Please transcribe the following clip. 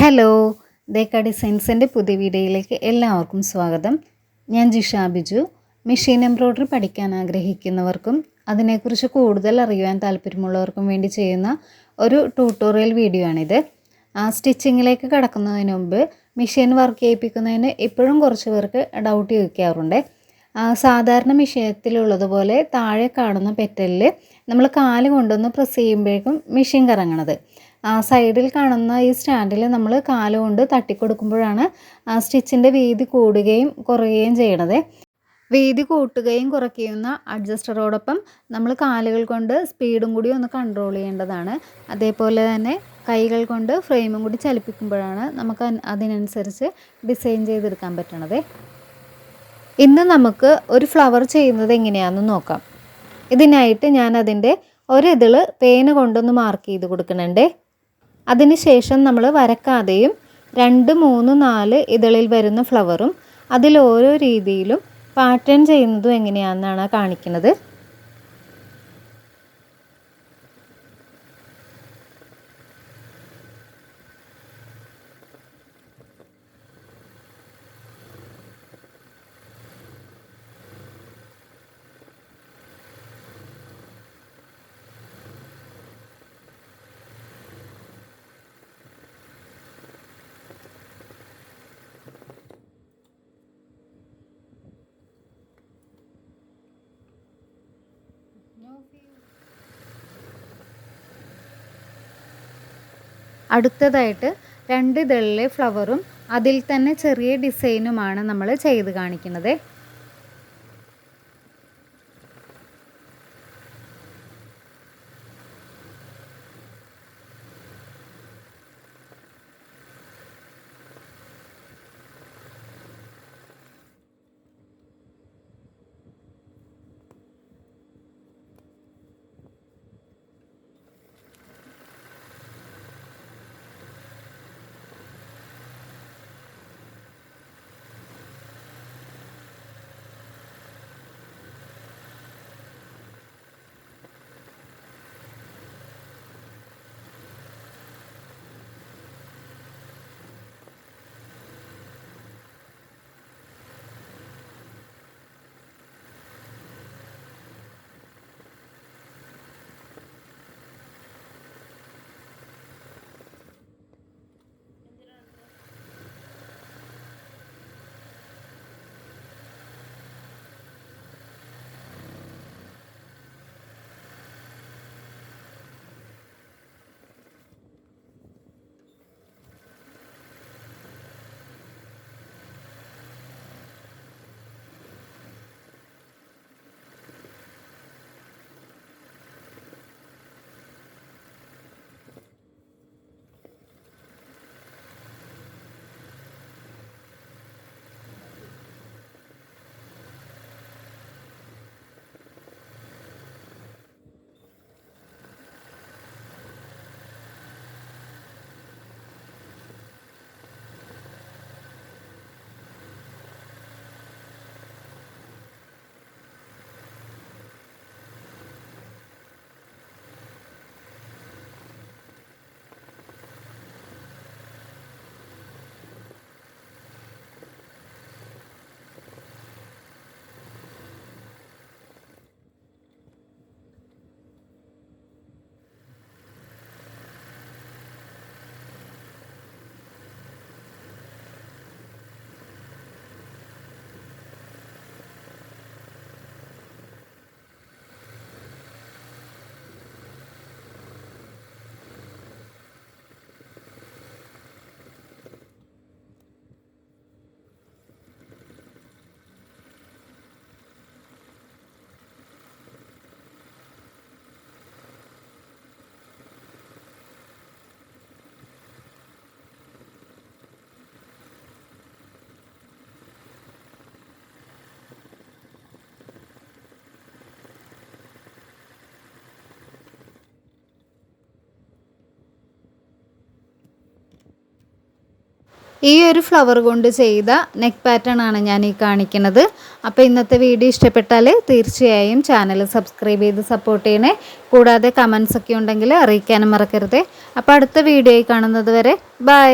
Hello ദേക്ക ഡിസൈൻസിന്റെ പുതിയ വീഡിയോയിലേക്ക് എല്ലാവർക്കും സ്വാഗതം. ഞാൻ ജിഷ ബിജു. മെഷീൻ എംബ്രോയ്ഡറി പഠിക്കാൻ ആഗ്രഹിക്കുന്നവർക്കും അതിനെക്കുറിച്ച് കൂടുതൽ അറിയുവാൻ താല്പര്യമുള്ളവർക്കും വേണ്ടി ചെയ്യുന്ന ഒരു ട്യൂട്ടോറിയൽ വീഡിയോ ആണിത്. സ്റ്റിച്ചിങ്ങിലേക്ക് കടക്കുന്നതിന് മുമ്പ് മെഷീൻ വർക്ക് ചെയ്യിപ്പിക്കുന്നതിന് ഇപ്പോഴും കുറച്ച് പേർക്ക് ഡൗട്ട് ചോദിക്കാറുണ്ട്. സാധാരണ മെഷീനത്തിലുള്ളതുപോലെ താഴെ കാണുന്ന പെറ്റലിൽ നമ്മൾ കാൽ കൊണ്ടൊന്ന് പ്രസ് ചെയ്യുമ്പോഴേക്കും മെഷീൻ കറങ്ങണത്. സൈഡിൽ കാണുന്ന ഈ സ്റ്റാൻഡിൽ നമ്മൾ കാലുകൊണ്ട് തട്ടിക്കൊടുക്കുമ്പോഴാണ് സ്റ്റിച്ചിന്റെ വീതി കൂടുകയും കുറയുകയും ചെയ്യണത്. വീതി കൂട്ടുകയും കുറയ്ക്കുന്ന അഡ്ജസ്റ്ററോടൊപ്പം നമ്മൾ കാലുകൾ കൊണ്ട് സ്പീഡും കൂടി ഒന്ന് കൺട്രോൾ ചെയ്യേണ്ടതാണ്. അതേപോലെ തന്നെ കൈകൾ കൊണ്ട് ഫ്രെയിമും കൂടി ചലിപ്പിക്കുമ്പോഴാണ് നമുക്ക് അതിനനുസരിച്ച് ഡിസൈൻ ചെയ്തെടുക്കാൻ പറ്റണത്. ഇന്ന് നമുക്ക് ഒരു ഫ്ലവർ ചെയ്യുന്നത് എങ്ങനെയാണെന്ന് നോക്കാം. ഇതിനായിട്ട് ഞാൻ അതിന്റെ ഒരിതിൾ പേന കൊണ്ടൊന്ന് മാർക്ക് ചെയ്ത് കൊടുക്കുന്നുണ്ട്. അതിനുശേഷം നമ്മൾ വരക്കാതെയും രണ്ട് മൂന്ന് നാല് ഇതളിൽ വരുന്ന ഫ്ലവറും അതിൽ ഓരോ രീതിയിലും പാറ്റേൺ ചെയ്യുന്നതും എങ്ങനെയാണെന്നാണ് കാണിക്കുന്നത്. അടുത്തതായിട്ട് രണ്ട് ഇതളിലെ ഫ്ലവറും അതിൽ തന്നെ ചെറിയ ഡിസൈനുമാണ് നമ്മൾ ചെയ്ത് കാണിക്കുന്നത്. ഈ ഒരു ഫ്ലവർ കൊണ്ട് ചെയ്ത നെക്ക് പാറ്റേൺ ആണ് ഞാൻ ഈ കാണിക്കുന്നത്. അപ്പോൾ ഇന്നത്തെ വീഡിയോ ഇഷ്ടപ്പെട്ടാൽ തീർച്ചയായും ചാനൽ സബ്സ്ക്രൈബ് ചെയ്ത് സപ്പോർട്ട് ചെയ്യണേ. കൂടാതെ കമൻസ് ഒക്കെ ഉണ്ടെങ്കിൽ അറിയിക്കാനും മറക്കരുത്. അപ്പോൾ അടുത്ത വീഡിയോയിൽ കാണുന്നത് വരെ ബൈ